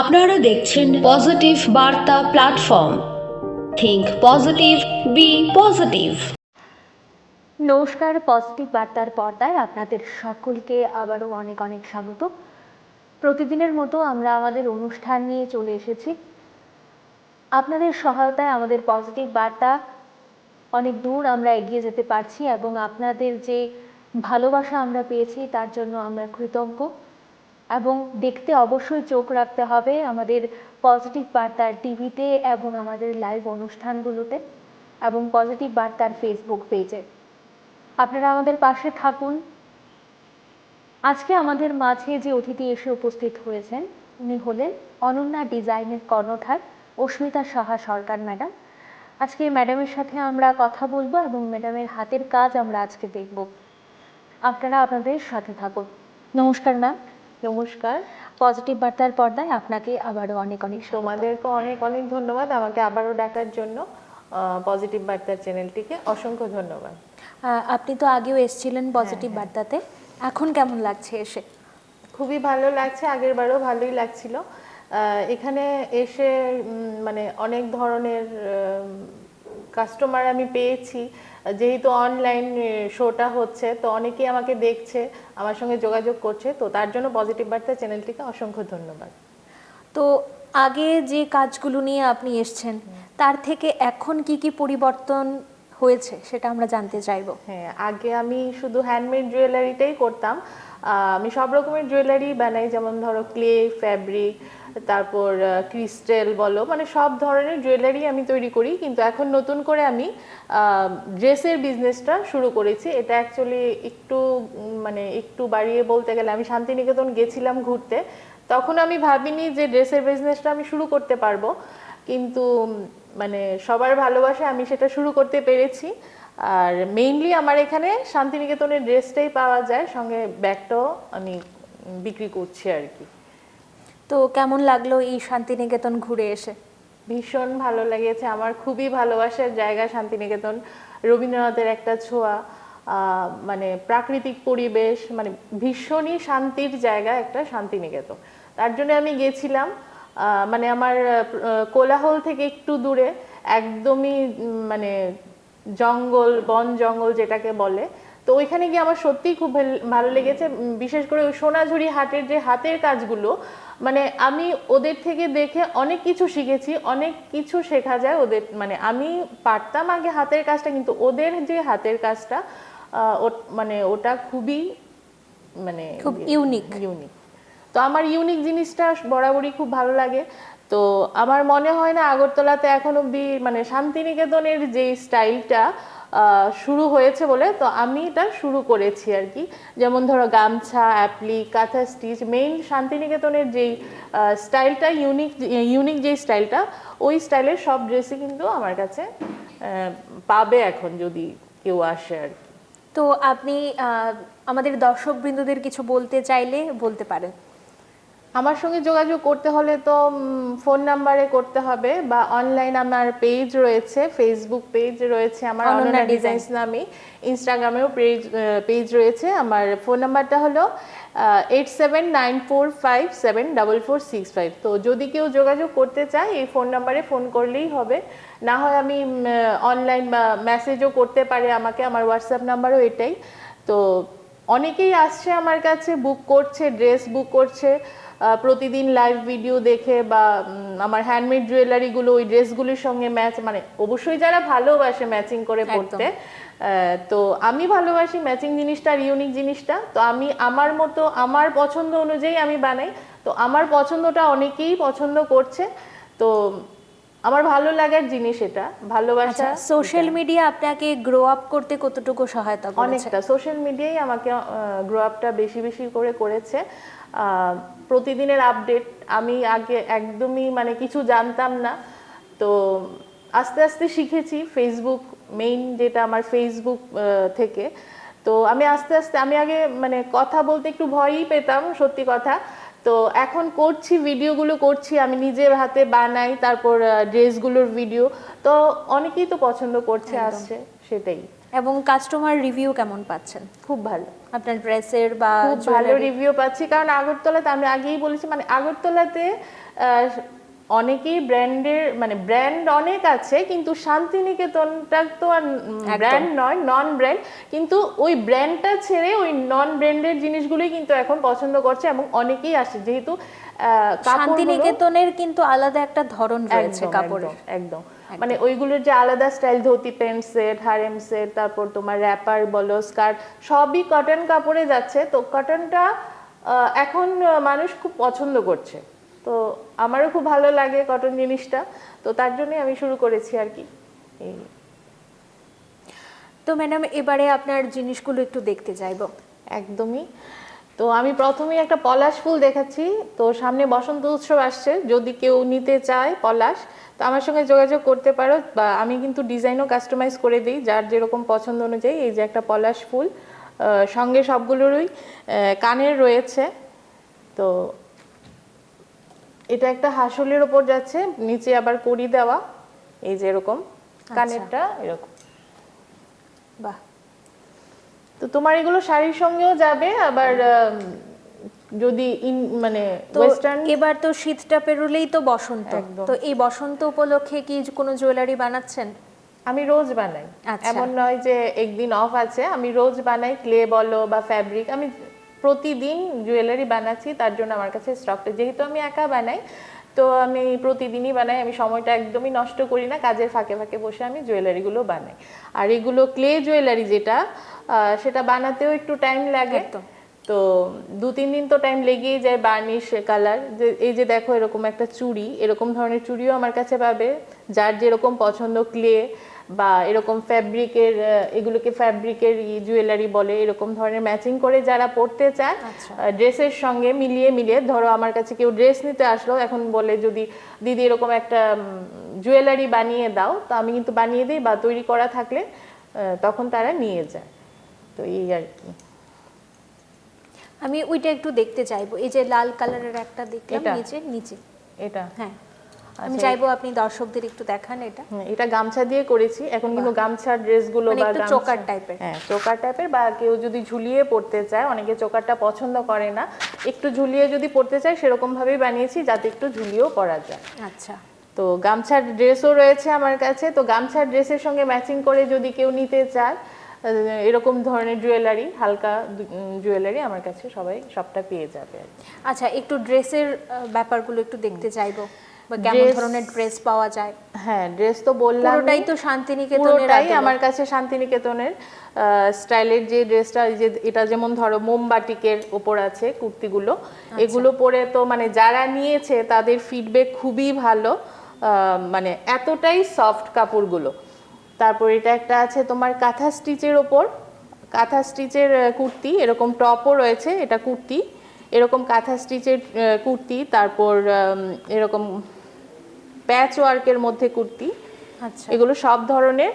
আপনারা দেখছেন positive Barta platform think positive be positive নমস্কার পজিটিভ বার্তার পর্দায় আপনাদের সকলকে আবারও অনেক অনেক স্বাগত। প্রতিদিনের মতো আমরা আমাদের অনুষ্ঠান নিয়ে চলে এসেছি। আপনাদের সহায়তায় আমাদের পজিটিভ বার্তা অনেক দূর আমরা এগিয়ে যেতে পারছি এবং আপনাদের যে ভালোবাসা আমরা পেয়েছি, তার জন্য আমরা কৃতজ্ঞ। এবং দেখতে অবশ্যই চোখ রাখতে হবে আমাদের পজিটিভ বার্তার টিভিতে এবং আমাদের লাইভ অনুষ্ঠানগুলোতে এবং পজিটিভ বার্তার ফেসবুক পেজে আপনারা আমাদের পাশে থাকুন। আজকে আমাদের মাঝে যে অতিথি এসে উপস্থিত হয়েছেন, উনি হলেন অনন্যা ডিজাইনের কর্ণধার অস্মিতা সাহা সরকার ম্যাডাম। আজকে ম্যাডামের সাথে আমরা কথা বলব এবং ম্যাডামের হাতের কাজ আমরা আজকে দেখব। আপনারা আপনাদের সাথে থাকুন। নমস্কার ম্যাম। নমস্কার। পজিটিভ বার্তার পর্দায় আপনাকে আবারও অনেক অনেক। তোমাদেরকে অনেক অনেক ধন্যবাদ। আমাকে আবারও ডাকার জন্য পজিটিভ বার্তার চ্যানেলটিকে অসংখ্য ধন্যবাদ। আপনি তো আগেও এসেছিলেন পজিটিভ বার্তাতে। এখন কেমন লাগছে এসে? খুবই ভালো লাগছে আগের বারও ভালোই লাগছিল। এখানে এসে মানে অনেক ধরনের কাস্টমার আমি পেয়েছি। যেহেতু অনলাইন শোটা হচ্ছে তো অনেকেই আমাকে দেখছে আমার সঙ্গে যোগাযোগ করছে তো তার জন্য পজিটিভ বার্তা চ্যানেলটিকে অসংখ্য ধন্যবাদ। তো আগে যে কাজগুলো নিয়ে আপনি এসছেন তার থেকে এখন কি কি পরিবর্তন হয়েছে সেটা আমরা জানতে চাইব? হ্যাঁ আগে আমি শুধু হ্যান্ডমেড জুয়েলারিটাই করতাম। আমি সব রকমের জুয়েলারি বানাই যেমন ধরো ক্লে ফ্যাব্রিক তারপর ক্রিস্টেল বলো মানে সব ধরনের জুয়েলারি আমি তৈরি করি। কিন্তু এখন নতুন করে আমি ড্রেসের বিজনেসটা শুরু করেছি। এটা অ্যাকচুয়ালি একটু মানে একটু বাড়িয়ে বলতে গেলে আমি শান্তিনিকেতন গেছিলাম ঘুরতে। তখন আমি ভাবিনি যে ড্রেসের বিজনেসটা আমি শুরু করতে পারব। কিন্তু মানে সবার ভালোবাসা আমি সেটা শুরু করতে পেরেছি। আর মেইনলি আমার এখানে শান্তিনিকেতনের ড্রেসটাই পাওয়া যায়। সঙ্গে ব্যাগটাও আমি বিক্রি করছি আর কি। তো কেমন লাগল এই শান্তিনিকেতন ঘুরে এসে? ভীষণ ভালো লেগেছে, আমার খুবই ভালোবাসার জায়গা শান্তিনিকেতন। রবীন্দ্রনাথের একটা ছোঁয়া মানে প্রাকৃতিক পরিবেশ মানে ভীষণই শান্তির জায়গা একটা শান্তিনিকেতন। তার জন্য আমি গেছিলাম মানে আমার কোলাহল থেকে একটু দূরে, একদমই মানে জঙ্গল, বন জঙ্গল যেটাকে বলে। তো ওইখানে গিয়ে আমার সত্যিই খুব ভালো লেগেছে বিশেষ করে ওই সোনাঝুরি হাটের যে হাতের কাজগুলো মানে আমি ওদের থেকে দেখে অনেক কিছু শিখেছি অনেক কিছু শেখা যায় ওদের মানে আমি পারতাম আগে হাতের কাজটা কিন্তু ওদের যে হাতের কাজটা মানে ওটা খুবই মানে খুব ইউনিক ইউনিক তো আমার ইউনিক জিনিসটা বরাবরই খুব ভালো লাগে। তো আমার মনে হয় না আগরতলাতে এখন অবধি মানে শান্তিনিকেতনের যে স্টাইলটা শুরু হয়েছে বলে, তো আমি এটা শুরু করেছি আর কি। যেমন ধরো গামছা, অ্যাপ্লি, কাঁথা স্টিচ মেইন শান্তিনিকেতনের যেই স্টাইলটা ইউনিক ইউনিক যেই স্টাইলটা ওই স্টাইলের সব ড্রেসই কিন্তু আমার কাছে পাবে এখন যদি কেউ আসে আর কি। তো আপনি আমাদের দর্শক বৃন্দদের কিছু বলতে চাইলে বলতে পারেন। আমার সঙ্গে যোগাযোগ করতে হলে তো ফোন নাম্বারে করতে হবে বা অনলাইন আমার পেজ রয়েছে ফেসবুক পেজ রয়েছে আমার অনন্যা ডিজাইনস নামে। ইনস্টাগ্রামেও পেজ পেজ রয়েছে। আমার ফোন নাম্বারটা হলো eight seven nine four five seven double four six five তো যদি কেউ যোগাযোগ করতে চায় এই ফোন নাম্বারে ফোন করলেই হবে। না হয় আমি অনলাইন বা মেসেজও করতে পারে আমাকে আমার হোয়াটসঅ্যাপ নাম্বারও এটাই। তো অনেকেই আসছে আমার কাছে বুক করছে ড্রেস বুক করছে। প্রতিদিন লাইভ ভিডিও দেখে বা আমার হ্যান্ডমেড জুয়েলারিগুলো ওই ড্রেসগুলির সঙ্গে ম্যাচ মানে অবশ্যই যারা ভালোবাসে ম্যাচিং করে পড়তে তো আমি ভালোবাসি ম্যাচিং জিনিসটা আর ইউনিক জিনিসটা। তো আমি আমার মতো আমার পছন্দ অনুযায়ী আমি বানাই। তো আমার পছন্দটা অনেকেই পছন্দ করছে। তো আমার ভালো লাগার জিনিস এটা ভালোবাসা আচ্ছা সোশ্যাল মিডিয়া আপনাকে গ্রো আপ করতে কতটুকু সহায়তা করেছে? অনেকটা সোশ্যাল মিডিয়াই আমাকে গ্রো আপটা বেশি বেশি করে করেছে। প্রতিদিনের আপডেট আমি আগে একদমই মানে কিছু জানতাম না। তো আস্তে আস্তে শিখেছি ফেসবুক মেইন যেটা আমার ফেসবুক থেকে। তো আমি আস্তে আস্তে আমি আগে মানে কথা বলতে একটু ভয়ই পেতাম সত্যি কথা। তো এখন করছি ভিডিওগুলো করছি আমি নিজের হাতে বানাই তারপর ড্রেসগুলোর ভিডিও তো অনেকেই তো পছন্দ করছে। আসছে সেটাই। এবং কাস্টমার রিভিউ কেমন পাচ্ছেন? খুব ভালো। আপনার ড্রেসের বা খুব ভালো রিভিউ পাচ্ছি কারণ আগরতলাতে আমি আগেই বলেছি মানে আগরতলাতে আহ, অনেকেই ব্র্যান্ডের মানে ব্র্যান্ড অনেক আছে কিন্তু শান্তিনিকেতনটা তো আর ব্র্যান্ড নয় নন ব্র্যান্ড কিন্তু ওই ব্র্যান্ডটা ছেড়ে ওই নন ব্র্যান্ডের জিনিসগুলোই কিন্তু এখন পছন্দ করছে এবং অনেকেই আসে। যেহেতু শান্তিনিকেতনের কিন্তু আলাদা একটা ধরন রয়েছে কাপড়ের। একদম, একদম। মানে ওইগুলোর যে আলাদা style dhoti pant set harem set তারপর তোমার র্যাপার বলো স্কার্ট সবই কটন কাপড়ে যাচ্ছে। তো কটনটা এখন মানুষ খুব পছন্দ করছে। তো আমারও খুব ভালো লাগে কটন জিনিসটা। তো তার জন্যই আমি শুরু করেছি আর কি। এই। তো ম্যাডাম এবারে আপনার জিনিসগুলো একটু দেখতে চাইব। একদমই। তো আমি প্রথমেই একটা পলাশ ফুল দেখাচ্ছি। তো সামনে বসন্ত উৎসব আসছে। যদি কেউ নিতে চায় পলাশ তো আমার সঙ্গে যোগাযোগ করতে পারো। বা আমি কিন্তু ডিজাইনও কাস্টমাইজ করে দিই। যার যেরকম পছন্দ অনুযায়ী এই যে একটা পলাশ ফুল সঙ্গে সবগুলোরই কানের রয়েছে। তো এটা একটা হাসলের ওপর যাচ্ছে নিচে আবার কড়ি দেওয়া এই যে এরকম কানেরটা এরকম। বাহ। তো তোমার এগুলো শাড়ির সঙ্গেও যাবে আবার যদি ইন মানে ওয়েস্টার্ন এবার তো শীতটা পেরোলেই তো বসন্ত। তো এই বসন্ত উপলক্ষে কি কোনো জুয়েলারি বানাচ্ছেন? আমি রোজ বানাই। আচ্ছা। এমন নয় যে একদিন অফ আছে আমি রোজ বানাই ক্লে বলো বা ফ্যাব্রিক আমি প্রতিদিন জুয়েলারি বানাচ্ছি তার জন্য আমার কাছে স্টকটা যেহেতু আমি একা বানাই তো আমি প্রতিদিনই বানাই আমি সময়টা একদমই নষ্ট করি না কাজের ফাঁকে ফাঁকে বসে আমি জুয়েলারিগুলো বানাই। আর এগুলো ক্লে জুয়েলারি যেটা সেটা বানাতেও একটু টাইম লাগে। তো তো দু তিন দিন তো টাইম লেগেই যায় বার্নিশ কালার যে এই যে দেখো এরকম একটা চুড়ি এরকম ধরনের চুড়িও আমার কাছে পাবে যার যেরকম পছন্দ ক্লে বা এরকম ফ্যাব্রিকের এগুলোকে ফ্যাব্রিকের জুয়েলারি বলে এরকম ধরনের ম্যাচিং করে যারা পড়তে চায় আচ্ছা। ড্রেসের সঙ্গে মিলিয়ে মিলিয়ে ধরো আমার কাছে কেউ ড্রেস নিতে আসলো এখন বলে যদি দিদি এরকম একটা জুয়েলারি বানিয়ে দাও। তো আমি কিন্তু বানিয়ে দিই বা তৈরি করা থাকলে তখন তারা নিয়ে যায়। তো এই আর কি। আমি ওইটা একটু দেখতে চাইব। এই যে লাল কালারের একটা দেখলাম নিচে নিচে। এটা? হ্যাঁ। আমি চাইব আপনি দর্শকদের একটু দেখান এটা। এটা গামছা দিয়ে করেছি। এখন কিন্তু গামছার ড্রেসগুলো মানে বা একটু চোকার টাইপের। হ্যাঁ চোকার টাইপের বা কেউ যদি ঝুলিয়ে পড়তে চায় অনেকে চোকারটা পছন্দ করে না একটু ঝুলিয়ে যদি পড়তে চায় সেরকম ভাবেই বানিয়েছি যাতে একটু ঝুলিয়েও পরা যায়। আচ্ছা। তো গামছার ড্রেসও রয়েছে আমার কাছে। তো গামছার ড্রেসের সঙ্গে ম্যাচিং করে যদি কেউ নিতে চায় এরকম ধরনের জুয়েলারি হালকা জুয়েলারি আমার কাছে সবাই সবটা পেয়ে যাবে আচ্ছা একটু ড্রেসের ব্যাপারগুলো একটু দেখতে চাইব। বা কেমন ধরনের ড্রেস পাওয়া যায়। হ্যাঁ ড্রেস তো বললাম পুরোটাই তো শান্তিনিকেতনের আমার কাছে শান্তিনিকেতনের স্টাইলের যে ড্রেসটা যে এটা যেমন ধরো মোমবাটিকের ওপর আছে কুর্তিগুলো আচ্ছা। এগুলো পরে তো মানে যারা নিয়েছে তাদের ফিডব্যাক খুবই ভালো মানে এতটাই সফট কাপড়গুলো। তারপর এটা একটা আছে তোমার কাঁথা স্টিচের ওপর কাঁথা স্টিচের কুর্তি এরকম টপও রয়েছে এটা কুর্তি। এরকম কাঁথা স্টিচের কুর্তি তারপর এরকম প্যাচ ওয়ার্কের মধ্যে কুর্তি। আচ্ছা। এগুলো সব ধরনের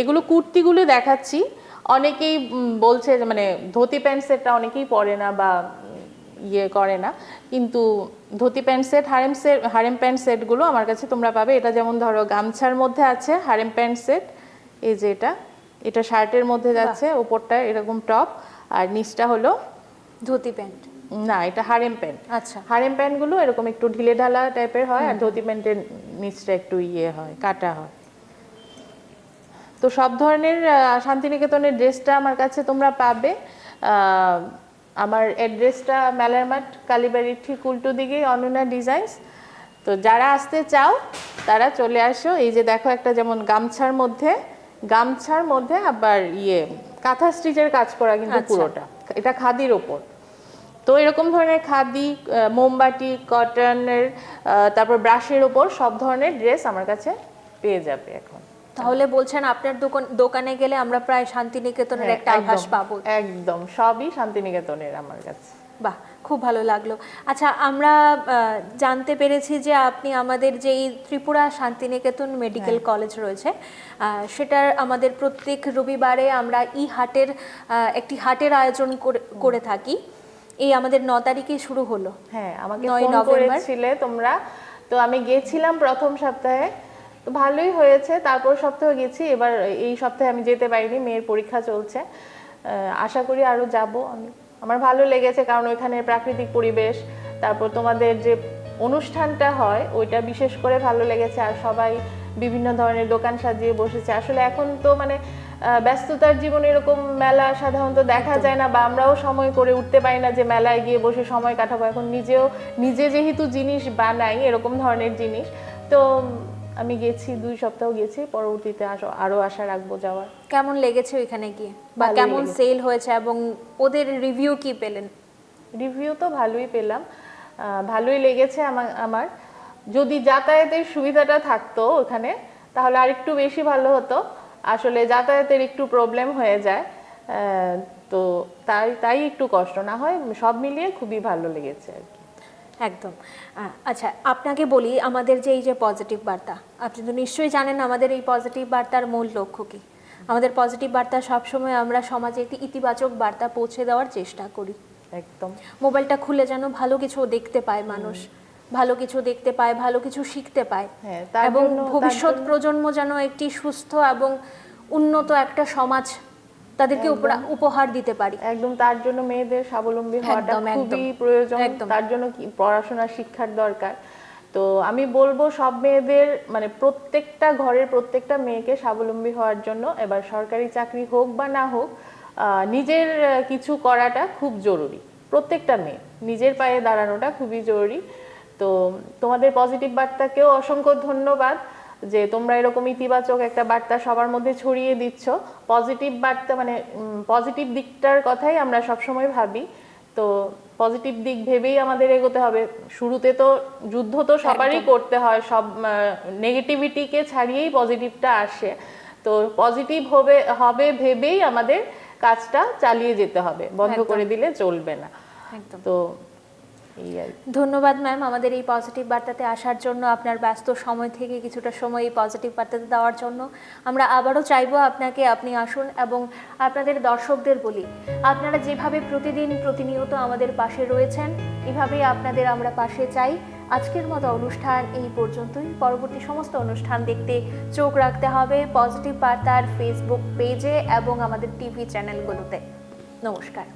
এগুলো কুর্তিগুলো দেখাচ্ছি। অনেকেই বলছে যে মানে ধুতি প্যান্ট সেটটা অনেকেই পরে না বা ইয়ে করে না। কিন্তু dhoti pant set harem set harem pant সেটগুলো আমার কাছে তোমরা পাবে। এটা যেমন ধরো গামছার মধ্যে আছে হারেম প্যান্ট সেট। এই যে এটা এটা শার্টের মধ্যে যাচ্ছে ওপরটা এরকম টপ। আর নিচটা হলো ধুতি প্যান্ট। না এটা হারেম প্যান্ট আচ্ছা। হারেম প্যান্টগুলো এরকম একটু ঢিলে ঢালা টাইপের হয় আর ধুতি প্যান্টের নিচটা একটু ইয়ে হয় কাটা হয়। তো সব ধরনের শান্তিনিকেতনের ড্রেসটা আমার কাছে তোমরা পাবে। আমার অ্যাড্রেসটা মেলার মাঠ কালীবাড়ির ঠিক উল্টো দিকেই অনন্যা ডিজাইনস তো যারা আসতে চাও তারা চলে আসো। এই যে দেখো একটা যেমন গামছার মধ্যে গামছার মধ্যে আবার ইয়ে কাঁথা স্টিচের কাজ করা কিন্তু আচ্ছা। পুরোটা। এটা খাদির ওপর। তো এরকম ধরনের খাদি আহ, মোমবাতি কটনের তারপর ব্রাশের ওপর সব ধরনের ড্রেস আমার কাছে পেয়ে যাবে এখন। তাহলে বলছেন আপনার দোকান দোকানে গেলে আমরা প্রায় শান্তিনিকেতনের হ্যাঁ, একটা আভাস পাবো। একদম সবই শান্তিনিকেতনের আমার কাছে। বাহ খুব ভালো লাগল। আচ্ছা আমরা জানতে পেরেছি যে আপনি আমাদের যে এই ত্রিপুরা শান্তিনিকেতন মেডিকেল হ্যাঁ। কলেজ রয়েছে সেটার আমাদের প্রত্যেক রবিবারে আমরা ই হাটের একটি হাটের আয়োজন করে- করে থাকি। এই আমাদের ন তারিখে শুরু হলো। হ্যাঁ আমাকে ফোন নভেম্বর। করেছিলে তোমরা। তো আমি গেছিলাম প্রথম সপ্তাহে। তো ভালোই হয়েছে তারপর সপ্তাহে গেছি। এবার এই সপ্তাহে আমি যেতে পারিনি মেয়ের পরীক্ষা চলছে। আশা করি আরও যাব আমি। আমার ভালো লেগেছে কারণ ওইখানে প্রাকৃতিক পরিবেশ তারপর তোমাদের যে অনুষ্ঠানটা হয় ওইটা বিশেষ করে ভালো লেগেছে। আর সবাই বিভিন্ন ধরনের দোকান সাজিয়ে বসেছে। আসলে এখন তো মানে ব্যস্ততার জীবনে এরকম মেলা সাধারণত দেখা যায় না বা আমরাও সময় করে উঠতে পারি না যে মেলায় গিয়ে বসে সময় কাটাবো। এখন নিজেও নিজে যেহেতু জিনিস বানাই এরকম ধরনের জিনিস তো আমি গেছি দুই সপ্তাহ গেছি পরবর্তীতে আসো আরও আশা রাখব যাওয়ার। কেমন লেগেছে ওইখানে গিয়ে? বা কেমন সেল হয়েছে এবং ওদের রিভিউ কি পেলেন? রিভিউ তো ভালোই পেলাম। ভালোই লেগেছে আমার আমার। যদি যাতায়াতের সুবিধাটা থাকতো ওখানে তাহলে আরেকটু বেশি ভালো হতো। আসলে যাতায়াতের একটু প্রবলেম হয়ে যায় তো তাই তাই একটু কষ্ট না হয় সব মিলিয়ে খুবই ভালো লেগেছে আর কি। একদম। আচ্ছা আপনাকে বলি আমাদের যে এই যে পজিটিভ বার্তা আপনি তো নিশ্চয়ই জানেন আমাদের এই পজিটিভ বার্তার মূল লক্ষ্য কি? আমাদের পজিটিভ বার্তা সবসময় আমরা সমাজে একটি ইতিবাচক বার্তা পৌঁছে দেওয়ার চেষ্টা করি। একদম। মোবাইলটা খুলে যেন ভালো কিছু দেখতে পায় মানুষ। ভালো কিছু দেখতে পায় ভালো কিছু শিখতে পায়। হ্যাঁ, এবং ভবিষ্যৎ প্রজন্ম যেন একটি সুস্থ এবং উন্নত একটা সমাজ তাদেরকে উপহার দিতে পারি। একদম তার জন্য মেয়েদের স্বাবলম্বী হওয়াটা। খুবই প্রয়োজন। তার জন্য কি পড়াশোনা শিক্ষার দরকার। তো আমি বলব সব মেয়েদের মানে প্রত্যেকটা ঘরের প্রত্যেকটা মেয়েকে স্বাবলম্বী হওয়ার জন্য এবার সরকারি চাকরি হোক বা না হোক আহ, নিজের কিছু করাটা খুব জরুরি। প্রত্যেকটা মেয়ে নিজের পায়ে দাঁড়ানোটা খুবই জরুরি। তো তোমাদের পজিটিভ বার্তাকেও অসংখ্য ধন্যবাদ যে তোমরা এরকম ইতিবাচক একটা বার্তা সবার মধ্যে ছড়িয়ে দিচ্ছ। পজিটিভ বার্তা মানে পজিটিভ দিকটার কথাই আমরা সবসময় ভাবি। তো পজিটিভ দিক ভেবেই আমাদের এগোতে হবে। শুরুতে তো যুদ্ধ তো সবারই করতে হয় সব নেগেটিভিটিকে ছাড়িয়েই পজিটিভটা আসে। তো পজিটিভ হবে হবে ভেবেই আমাদের কাজটা চালিয়ে যেতে হবে। বন্ধ করে দিলে চলবে না। তো এই আর ধন্যবাদ ম্যাম আমাদের এই পজিটিভ বার্তাতে আসার জন্য, আপনার ব্যস্ত সময় থেকে কিছুটা সময় এই পজিটিভ বার্তাতে দেওয়ার জন্য। আমরা আবারও চাইব আপনাকে, আপনি আসুন এবং আপনাদের দর্শকদের বলি, আপনারা যেভাবে প্রতিদিন প্রতিনিয়ত আমাদের পাশে রয়েছেন, এভাবেই আপনাদের আমরা পাশে চাই। আজকের মতো অনুষ্ঠান এই পর্যন্তই। পরবর্তী সমস্ত অনুষ্ঠান দেখতে চোখ রাখতে হবে পজিটিভ বার্তার ফেসবুক পেজে এবং আমাদের টিভি চ্যানেলগুলোতে নমস্কার।